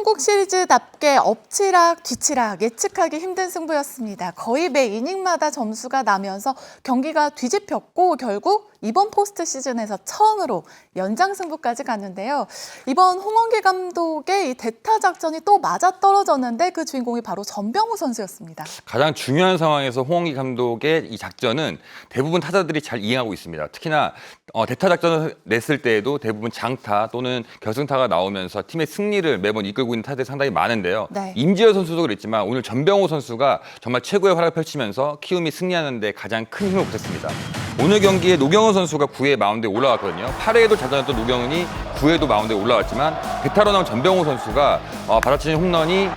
한국 시리즈답게 엎치락 뒤치락 예측하기 힘든 승부였습니다. 거의 매 이닝마다 점수가 나면서 경기가 뒤집혔고 결국 이번 포스트 시즌에서 처음으로 연장 승부까지 갔는데요. 이번 홍원기 감독의 이 대타 작전이 또 맞아 떨어졌는데 그 주인공이 바로 전병우 선수였습니다. 가장 중요한 상황에서 홍원기 감독의 이 작전은 대부분 타자들이 잘 이해하고 있습니다. 특히나 어, 대타 작전을 냈을 때에도 대부분 장타 또는 결승타가 나오면서 팀의 승리를 매번 이끌고 있는 타자들이 상당히 많은데요. 네. 임지혁 선수도 그랬지만 오늘 전병호 선수가 정말 최고의 활약을 펼치면서 키움이 승리하는 데 가장 큰 힘을 보탰습니다. 오늘 경기에 노경은 선수가 9회 마운드에 올라왔거든요. 8회에도 잘 던졌던 노경은이 9회도 마운드에 올라왔지만 대타로 나온 전병호 선수가 어, 받아치는 홈런이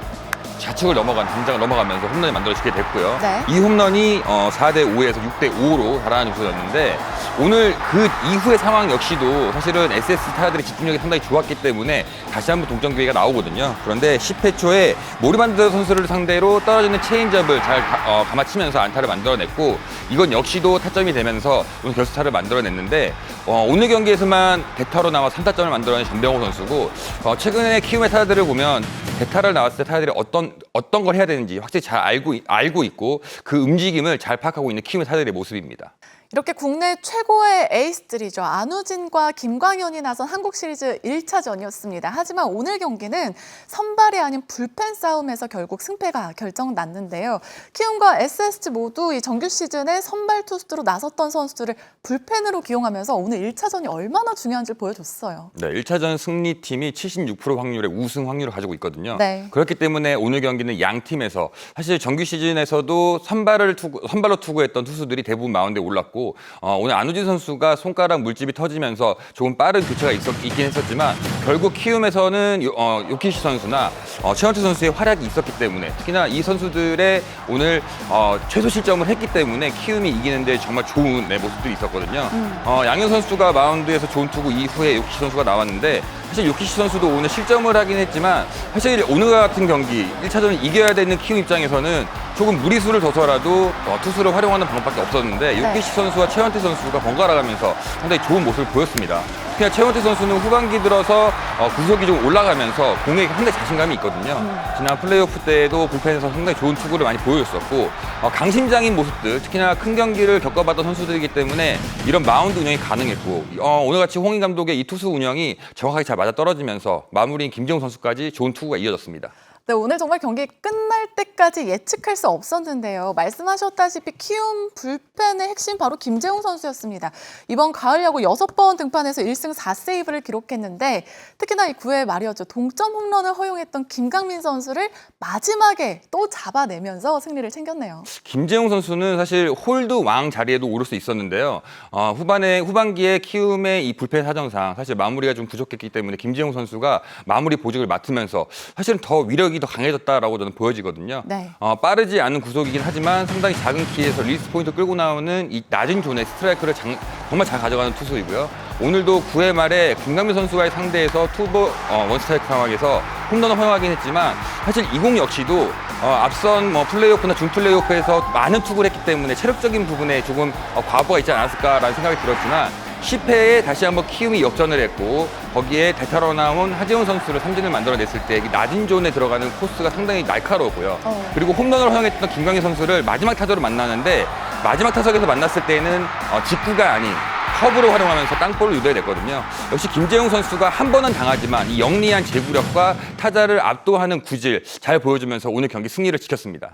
좌측을 넘어간 담장을 넘어가면서 홈런이 만들어지게 됐고요. 네. 이 홈런이 어, 4대 5에서 6대 5로 달아나는 구수였는데 오늘 그 이후의 상황 역시도 사실은 SS 타자들의 집중력이 상당히 좋았기 때문에 다시 한번 동점 기회가 나오거든요. 그런데 10회 초에 모리반드 선수를 상대로 떨어지는 체인지업을 잘 가, 어, 감아치면서 안타를 만들어냈고 이건 역시도 타점이 되면서 오늘 결승타를 만들어냈는데 어, 오늘 경기에서만 대타로 나와 3타점을 만들어낸 전병호 선수고 어, 최근에 키움의 타자들을 보면 대타를 나왔을 때 타자들이 어떤 어떤 걸 해야 되는지 확실히 잘 알고 있- 알고 있고 그 움직임을 잘 파악하고 있는 키움의 타자들의 모습입니다. 이렇게 국내 최고의 에이스들이죠. 안우진과 김광현이 나선 한국 시리즈 1차전이었습니다. 하지만 오늘 경기는 선발이 아닌 불펜 싸움에서 결국 승패가 결정났는데요. 키움과 SSG 모두 이 정규 시즌에 선발 투수로 나섰던 선수들을 불펜으로 기용하면서 오늘 1차전이 얼마나 중요한지 보여줬어요. 네, 1차전 승리팀이 76% 확률의 우승 확률을 가지고 있거든요. 네. 그렇기 때문에 오늘 경기는 양 팀에서 사실 정규 시즌에서도 선발을 투구, 선발로 투구했던 투수들이 대부분 마운드에 올랐고 어, 오늘 안우진 선수가 손가락 물집이 터지면서 조금 빠른 교체가 있었, 있긴 했었지만 결국 키움에서는 요, 어, 요키시 선수나 어, 최원태 선수의 활약이 있었기 때문에 특히나 이 선수들의 오늘 어, 최소 실점을 했기 때문에 키움이 이기는데 정말 좋은 네, 모습들이 있었거든요. 어, 양현 선수가 마운드에서 좋은 투구 이후에 요키시 선수가 나왔는데 사실 요키시 선수도 오늘 실점을 하긴 했지만 사실 오늘 같은 경기 1차전을 이겨야 되는 키움 입장에서는 조금 무리수를 둬서라도 어, 투수를 활용하는 방법밖에 없었는데 네. 요키시 선수와 최원태 선수가 번갈아 가면서 상당히 좋은 모습을 보였습니다. 그냥 최원태 선수는 후반기 들어서 어, 구속이 좀 올라가면서 공에 상당히 자신감이 있거든요. 지난 플레이오프 때에도 불펜에서 상당히 좋은 투구를 많이 보여줬었고 어, 강심장인 모습들 특히나 큰 경기를 겪어봤던 선수들이기 때문에 이런 마운드 운영이 가능했고 어, 오늘같이 홍인 감독의 이 투수 운영이 정확하게 잘 맞아 떨어지면서 마무리인 김재웅 선수까지 좋은 투구가 이어졌습니다. 네, 오늘 정말 경기 끝날 때까지 예측할 수 없었는데요. 말씀하셨다시피 키움 불펜의 핵심 바로 김재웅 선수였습니다. 이번 가을 야구 여섯 번 등판해서 1승 4세이브를 기록했는데 특히나 이 9회 말이었죠. 동점 홈런을 허용했던 김강민 선수를 마지막에 또 잡아내면서 승리를 챙겼네요. 김재웅 선수는 사실 홀드 왕 자리에도 오를 수 있었는데요. 어, 후반에 후반기에 키움의 이 불펜 사정상 사실 마무리가 좀 부족했기 때문에 김재웅 선수가 마무리 보직을 맡으면서 사실은 더 위력 이 더 강해졌다라고 저는 보여지거든요. 네. 어, 빠르지 않은 구속이긴 하지만 상당히 작은 키에서 리스트 포인트 끌고 나오는 이 낮은 존의 스트라이크를 장- 정말 잘 가져가는 투수이고요. 오늘도 9회 말에 김강민 선수와의 상대에서 투보 어, 원스트라이크 상황에서 홈런을 허용하긴 했지만 사실 이공 역시도 어, 앞선 뭐 플레이오프나 준 플레이오프에서 많은 투구를 했기 때문에 체력적인 부분에 조금 어, 과부가 있지 않았을까라는 생각이 들었지만 10회에 다시 한번 키움이 역전을 했고 거기에 대타로 나온 하재훈 선수를 삼진을 만들어냈을 때이 낮은 존에 들어가는 코스가 상당히 날카로웠고요. 어. 그리고 홈런을 허용했던 김광희 선수를 마지막 타석으로 만나는데 마지막 타석에서 만났을 때는 어, 직구가 아닌 커브를 활용하면서 땅볼을 유도해냈거든요. 역시 김재용 선수가 한 번은 당하지만 이 영리한 제구력과 타자를 압도하는 구질 잘 보여주면서 오늘 경기 승리를 지켰습니다.